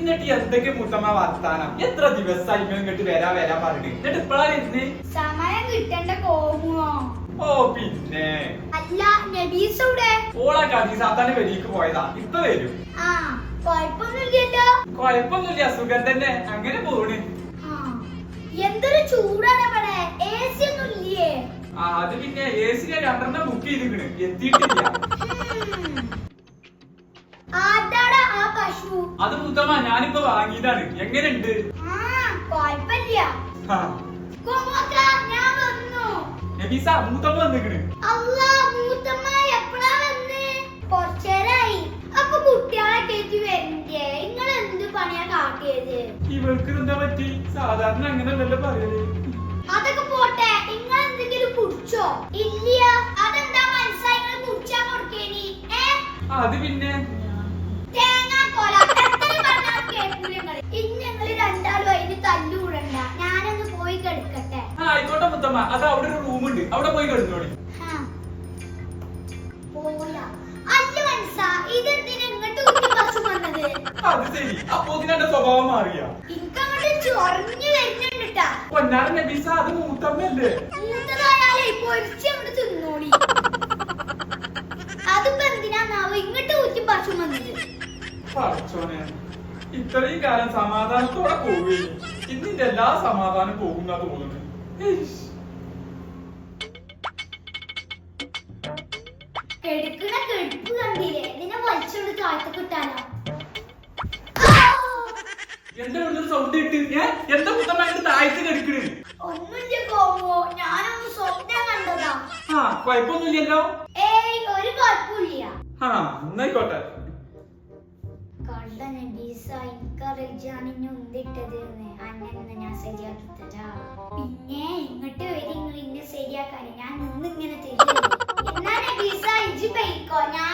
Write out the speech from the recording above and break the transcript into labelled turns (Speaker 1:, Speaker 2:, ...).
Speaker 1: എന്നിട്ട് എന്തൊക്കെ മുത്തമ്മ വർത്താനം? എത്ര ദിവസമായി ഇങ്ങോട്ട് വരാ വരാ പറഞ്ഞു എന്നിട്ട് ഇപ്പഴാണ്
Speaker 2: സമയം കിട്ടണ്ട പോകുമോ
Speaker 1: ഓ പിന്നെ.
Speaker 2: അല്ല നബീസ് ഇവിടെ
Speaker 1: ഓളാ കദീസാത്താന്റെ വെളിക്ക് പോയതാ. ഇപ്പൊ വരും.
Speaker 2: ആ കൊഴപ്പൊന്നുമില്ലല്ലോ.
Speaker 1: കൊഴപ്പൊന്നുമില്ല സുഖം തന്നെ. അങ്ങനെ പോണ്.
Speaker 2: എന്തൊരു ചൂടാണ് ഇവിടെ എ സി ഒന്നും ഇല്ലേ?
Speaker 1: ആ അത് പിന്നെ എ സി രണ്ടെണ്ണം ബുക്ക് ചെയ്തിക്കണ് എത്തിയിട്ടില്ല. അത് മുത്തമ്മ ഞാനിപ്പോ വാങ്ങിയതാണ്. എങ്ങനെയുണ്ട്? നബീസ മൂത്തമ്മ വന്നിക്കണ്
Speaker 2: എന്ത് പണിയാ കാട്ടിയത്?
Speaker 1: ഇവൾക്ക് എന്താ പറ്റി? സാധാരണ അങ്ങനെയല്ലല്ലോ പറയൽ.
Speaker 2: അതൊക്കെ പോട്ടെ. നിങ്ങൾ എന്തെങ്കിലും കുടിച്ചോ? ഇല്ല അതെന്താ കുടിച്ചാ കൊടുക്കേനി.
Speaker 1: അത് പിന്നെ ആയിക്കോട്ടെ മുത്തമ്മ. അത് അവിടെ ഒരു റൂം ഉണ്ട്. അവിടെ പോയി കിടന്നോളി അത് ശരി. അപ്പൊ ഇതിന്റെ സ്വഭാവം മാറിയ. നബീസ അത് മൂത്തമ്മല്ലേ ഇത്രയും കാലം സമാധാനത്തോടെ പോവുകയും ഇന്നിന്റെ എല്ലാ സമാധാനം പോകുന്ന തോന്നുന്നു ഏയ്ഷ്.
Speaker 2: കെടുക്കണ കെടുപ്പ് കണ്ടില്ലേ? ഇതിനെ വലിച്ചോണ്ട് താഴത്ത് കിട്ടാനോ
Speaker 1: എന്താ സൗണ്ട് ഇട്ട് ഏ? എന്താ ഇത് താഴ്ത്തി കെടുക്കണ്?
Speaker 2: ഒന്നുമില്ല കോമോ ഞാനൊന്ന് സ്വപ്നം കണ്ടതാ.
Speaker 1: ആ കുഴപ്പമൊന്നുമില്ലല്ലോ.
Speaker 2: ഏയ് ഒരു കുഴപ്പമില്ല.
Speaker 1: ആ എന്നായിക്കോട്ടെ.
Speaker 2: കണ്ട നബീസ എനിക്കറിയാനിന്നെ ഉന്തിട്ടത് അങ്ങനെ ഞാൻ ശരിയാക്കി തരാ. പിന്നെ ഇങ്ങോട്ട് വരി നിങ്ങൾ ഇന്നെ ശരിയാക്കാൻ ഞാൻ നിന്നിങ്ങനെ തരും. എന്നാ നബീസ ഇജ് പോയിക്കോ ഞാനും